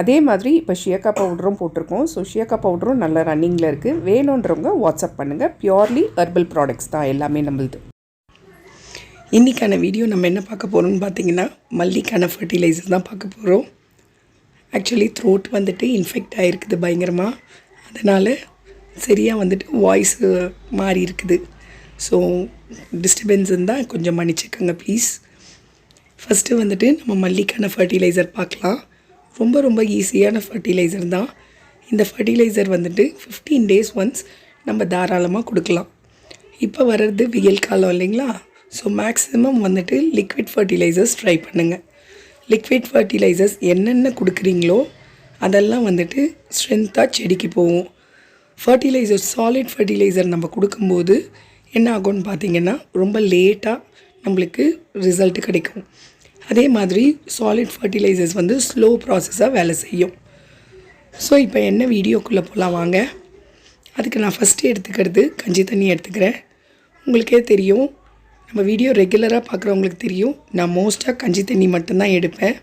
அதே மாதிரி இப்போ ஷியக்கா பவுடரும் போட்டிருக்கோம். ஸோ ஷியக்கா பவுடரும் நல்ல ரன்னிங்கில் இருக்குது வேணுன்றவங்க வாட்ஸ்அப் பண்ணுங்கள் பியோர்லி ஹெர்பல் ப்ராடக்ட்ஸ் தான் எல்லாமே நம்மளுது. இன்றைக்கான வீடியோ நம்ம என்ன பார்க்க போகிறோம்னு பார்த்தீங்கன்னா மல்லிக்கான ஃபர்டிலைசர் தான் பார்க்க போகிறோம் ஆக்சுவலி த்ரோட் வந்துட்டு இன்ஃபெக்ட் ஆகிருக்குது பயங்கரமாக அதனால் சரியாக வந்துட்டு வாய்ஸ் மாறி இருக்குது. ஸோ டிஸ்டர்பன்ஸ் இருந்தால் கொஞ்சம் மன்னிச்சுக்கோங்க ப்ளீஸ் ஃபஸ்ட்டு வந்துட்டு நம்ம மல்லிக்கான ஃபர்டிலைசர் பார்க்கலாம். ரொம்ப ரொம்ப ஈஸியான ஃபர்டிலைசர் தான். இந்த ஃபர்டிலைசர் வந்துட்டு ஃபிஃப்டீன் டேஸ் ஒன்ஸ் நம்ம தாராளமாக கொடுக்கலாம். இப்போ வர்றது வெயில் காலம் இல்லைங்களா? ஸோ மேக்ஸிமம் வந்துட்டு லிக்விட் ஃபர்டிலைசர்ஸ் ட்ரை பண்ணுங்கள் லிக்விட் ஃபர்டிலைசர்ஸ் என்னென்ன கொடுக்குறீங்களோ அதெல்லாம் வந்துட்டு ஸ்ட்ரென்த்தாக செடிக்கு போகும். ஃபர்டிலைசர் சாலிட் ஃபர்டிலைசர் நம்ம கொடுக்கும்போது என்ன ஆகும்னு பார்த்தீங்கன்னா ரொம்ப லேட்டாக நம்மளுக்கு ரிசல்ட் கிடைக்கும். அதே மாதிரி சாலிட் ஃபர்டிலைசர்ஸ் வந்து ஸ்லோ ப்ராசஸாக வேலை செய்யும். ஸோ இப்போ என்ன வீடியோக்குள்ளே போகலாம் வாங்க. அதுக்கு நான் ஃபஸ்ட்டு எடுத்துக்கிறது கஞ்சி தண்ணி எடுத்துக்கிறேன். உங்களுக்கே தெரியும். நம்ம வீடியோ ரெகுலராக பார்க்குறவங்களுக்கு தெரியும். நான் மோஸ்ட்டாக கஞ்சி தண்ணி மட்டும்தான் எடுப்பேன்.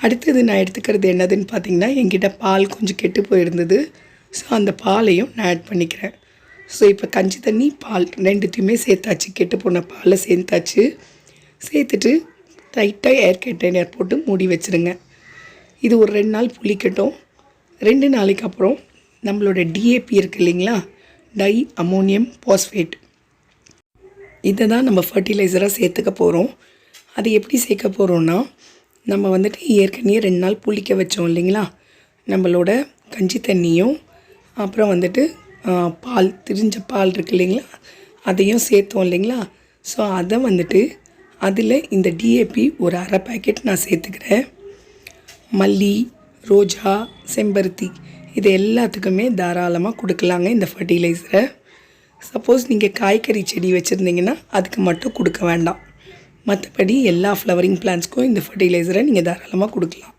அடுத்தது நான் எடுத்துக்கிறது என்னதுன்னு பார்த்தீங்கன்னா என்கிட்ட பால் கொஞ்சம் கெட்டு போயிருந்தது. ஸோ அந்த பாலையும் நான் ஆட் பண்ணிக்கிறேன். ஸோ இப்போ கஞ்சி தண்ணி பால் ரெண்டுத்தையுமே சேர்த்தாச்சு. கெட்டு போன பாலை சேர்த்தாச்சு. சேர்த்துட்டு டைட்டாக ஏர் கண்டெய்னர் போட்டு மூடி வச்சுருங்க. இது ஒரு ரெண்டு நாள் புளிக்கட்டும். ரெண்டு நாளைக்கு அப்புறம் நம்மளோட டிஏபி இருக்குது இல்லைங்களா? Diammonium phosphate. இதை தான் நம்ம ஃபர்டிலைசராக சேர்த்துக்க போகிறோம் அது எப்படி சேர்க்க போகிறோன்னா நம்ம வந்துட்டு ஏற்கனவே ரெண்டு நாள் புளிக்க வச்சோம் இல்லைங்களா? நம்மளோட கஞ்சி தண்ணியும் அப்புறம் வந்துட்டு பால் திரிஞ்ச பால் இருக்கு இல்லைங்களா? அதையும் சேர்த்தோம் இல்லைங்களா? ஸோ அதை வந்துட்டு அதில் இந்த டிஏபி ஒரு அரை பேக்கெட் நான் சேர்த்துக்கிறேன். மல்லி ரோஜா செம்பருத்தி இது எல்லாத்துக்குமே தாராளமாக கொடுக்கலாங்க இந்த ஃபர்டிலைசரை சப்போஸ் நீங்கள் காய்கறி செடி வச்சுருந்தீங்கன்னா அதுக்கு மட்டும் கொடுக்க வேண்டாம். மற்றபடி எல்லா ஃப்ளவரிங் பிளான்ஸ்க்கும் இந்த ஃபர்டிலைசரை நீங்கள் தாராளமாக கொடுக்கலாம்.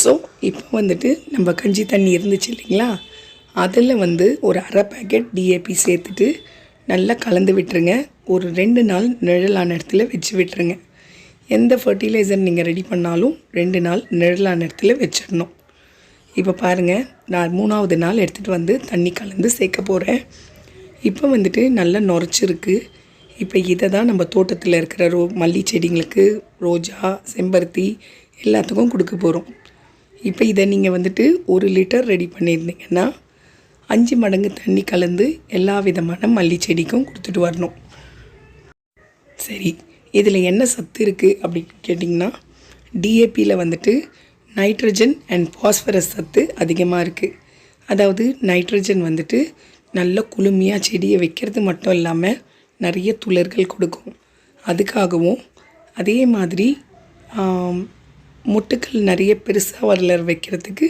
ஸோ இப்போ வந்துட்டு நம்ம கஞ்சி தண்ணி இருந்துச்சு இல்லைங்களா? அதில் வந்து ஒரு அரை பேக்கெட் டிஏபி சேர்த்துட்டு நல்லா கலந்து விட்டுருங்க. ஒரு ரெண்டு நாள் நிழலான இடத்துல வச்சு விட்டுருங்க. எந்த ஃபர்டிலைசர் நீங்கள் ரெடி பண்ணாலும் ரெண்டு நாள் நிழலான இடத்துல வச்சிடணும். இப்போ பாருங்கள் நான் மூணாவது நாள் எடுத்துகிட்டு வந்து தண்ணி கலந்து சேர்க்க போகிறேன் இப்போ வந்துட்டு நல்லா நுரைச்சிருக்கு. இப்போ இதை தான் நம்ம தோட்டத்தில் இருக்கிற ரோ மல்லி செடிங்களுக்கு ரோஜா செம்பருத்தி எல்லாத்துக்கும் கொடுக்க போகிறோம் இப்போ இதை நீங்கள் வந்துட்டு ஒரு லிட்டர் ரெடி பண்ணியிருந்தீங்கன்னா அஞ்சு மடங்கு தண்ணி கலந்து எல்லா விதமான மல்லி செடிக்கும் கொடுத்துட்டு வரணும். சரி இதில் என்ன சத்து இருக்குது அப்படின்னு கேட்டிங்கன்னா டிஏபியில் வந்துட்டு நைட்ரஜன் அண்ட் பாஸ்பரஸ் சத்து அதிகமாக இருக்குது அதாவது நைட்ரஜன் வந்துட்டு நல்ல குளுமையாக செடியை வைக்கிறது மட்டும் இல்லாமல் நிறைய துளர்கள் கொடுக்கும். அதுக்காகவும் அதே மாதிரி முட்டுக்கள் நிறைய பெருசாக வரலர் வைக்கிறதுக்கு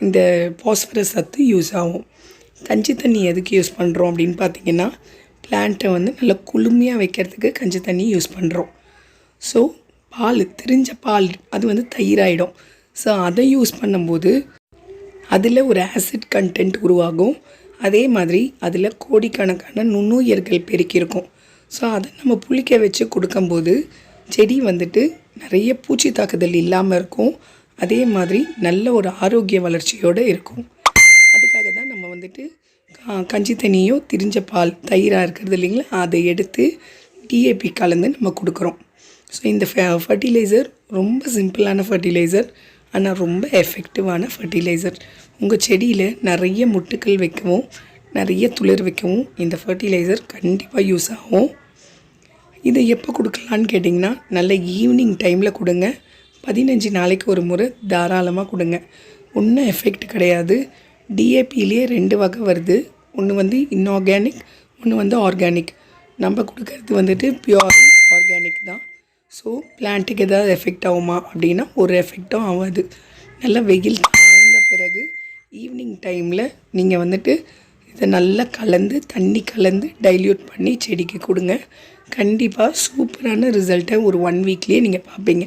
இந்த பாஸ்பரஸ் சத்து யூஸ் ஆகும். கஞ்சி தண்ணி எதுக்கு யூஸ் பண்ணுறோம் அப்படின்னு பார்த்தீங்கன்னா பிளான்ட்டை வந்து நல்லா குளுமையாக வைக்கிறதுக்கு கஞ்சி தண்ணி யூஸ் பண்ணுறோம் ஸோ பால் திரிஞ்ச பால் அது வந்து தயிராயிடும். ஸோ அதை யூஸ் பண்ணும்போது அதில் ஒரு ஆசிட் கண்டென்ட் உருவாகும். அதே மாதிரி அதில் கோடிக்கணக்கான நுண்ணுயிர்கள் பெருக்கியிருக்கும். ஸோ அதை நம்ம புளிக்க வச்சு கொடுக்கும்போது செடி வந்துட்டு நிறைய பூச்சி தாக்குதல் இல்லாமல் இருக்கும். அதே மாதிரி நல்ல ஒரு ஆரோக்கிய வளர்ச்சியோடு இருக்கும். அதுக்காக தான் நம்ம வந்துட்டு கஞ்சி தண்ணியோ திரிஞ்ச பால் தயிராக இருக்கிறது இல்லைங்களா? அதை எடுத்து டிஏபி கலந்து நம்ம கொடுக்குறோம். ஸோ இந்த ஃபர்டிலைசர் ரொம்ப சிம்பிளான ஃபர்டிலைசர் ஆனால் ரொம்ப எஃபெக்டிவான ஃபர்டிலைசர் உங்கள் செடியில் நிறைய முட்டுக்கள் வைக்கவும் நிறைய துளிர் வைக்கவும் இந்த ஃபர்டிலைசர் கண்டிப்பாக யூஸ் ஆகும். இதை எப்போ கொடுக்கலான்னு கேட்டிங்கன்னா நல்ல ஈவினிங் டைமில் கொடுங்க. பதினஞ்சு நாளைக்கு ஒரு முறை தாராளமாக கொடுங்க. ஒன்றும் எஃபெக்ட் கிடையாது. டிஏபிலேயே ரெண்டு வகை வருது. ஒன்று வந்து இன்ஆர்கானிக் ஒன்று வந்து ஆர்கானிக் நம்ம கொடுக்கறது வந்துட்டு பியூர் ஆர்கானிக் தான். ஸோ பிளான்ட்டுக்கு எதாவது எஃபெக்ட் ஆகுமா அப்படின்னா ஒரு எஃபெக்டும் ஆகாது. நல்லா வெயில் தாழ்ந்த பிறகு ஈவினிங் டைமில் நீங்கள் வந்துட்டு இதை நல்லா கலந்து தண்ணி கலந்து டைல்யூட் பண்ணி செடிக்கு கொடுங்க. கண்டிப்பாக சூப்பரான ரிசல்ட்டை ஒரு ஒன் வீக்லேயே நீங்கள் பார்ப்பீங்க.